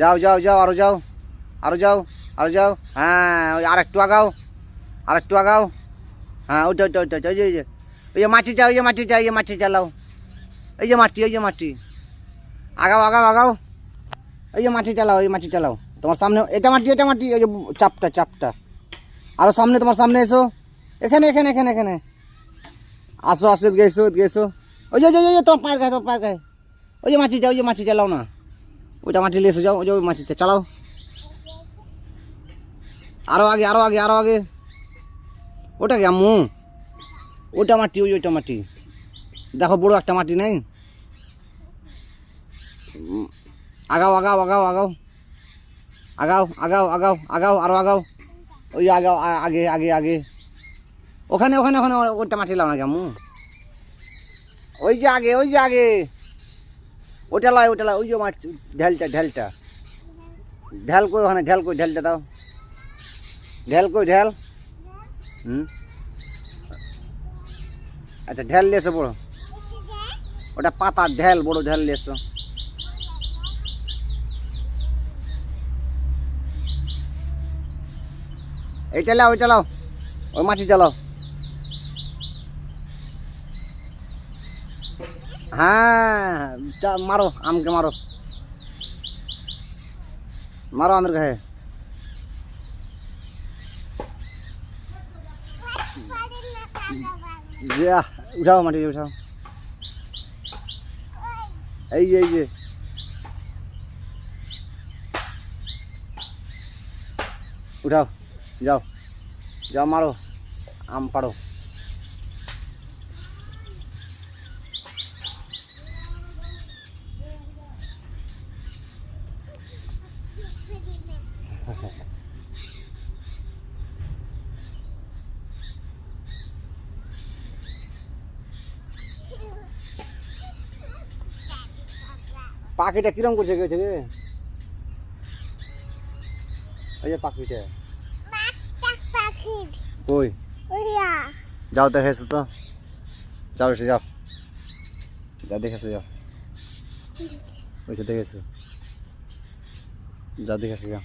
যাও যাও যাও আরও যাও আরও যাও আরও যাও। হ্যাঁ ওই আর একটু আগাও আর একটু আগাও। হ্যাঁ ওইটা ওইটা ওইটা ওই যে ওই যে ওই যে মাটিটা ওই যে মাটিটা এই যে মাটি চালাও। এই যে মাটি এই যে মাটি। আগাও আগাও আগাও। এই যে মাটি চালাও এই মাটি চালাও। তোমার সামনে এটা মাটি এটা মাটি এই যে চাপটা চাপটা। আরও সামনে তোমার সামনে এসো। এখানে এখানে এখানে এখানে। আসো আসো ওই যে ওই যে, ওই যে তোমার পায়ের গায়ে তোমার পায়ের গায়ে। ওই যে মাটিটা ওই যে মাটি চালাও না। ওইটা মাটি এসো যাও ওই মাটিটা চালাও। আরও আগে আরও আগে আরও আগে। ওটা কি আম্মু? ওটা মাটি, ওই ওইটা মাটি। দেখো, বড় একটা মাটি নেই। আগাও আগাও আগাও আগাও। আগাও আগাও আগাও আগাও, আরও আগাও। ওই আগাও আগে আগে আগে। ওখানে ওখানে ওখানে, ওইটা মাটি লাও না কেমন ওই যে আগে, ওই যে আগে। ওটা লয় ওটা লয় ওই যে মাটি ঢেলটা ঢেলটা ঢেল কই ওখানে ঢেল কই ঢেলটা দাও ঢেল কই ঢেল হুম আচ্ছা ঢেল লিয়েছো বড় ওটা পাতা ঢেল বড় ঢেল লিয়েছো এইটা লাও ওইটা লাও ওই মাটি চালাও हाँ मारो, आम के मारो। मारो आमिर का है। उठाओ मटी उठाओ। ये ये उठाओ, जाओ जाओ, मारो, आम पड़ो। পাখিটা কিরম করছে কেউ থেকে ওই যে পাখিটা। কই? যাও দেখে এসো তো। যাও এসে যাও। যা দেখেছ যাও। ওইটা দেখেছ যা দেখেছ যাও।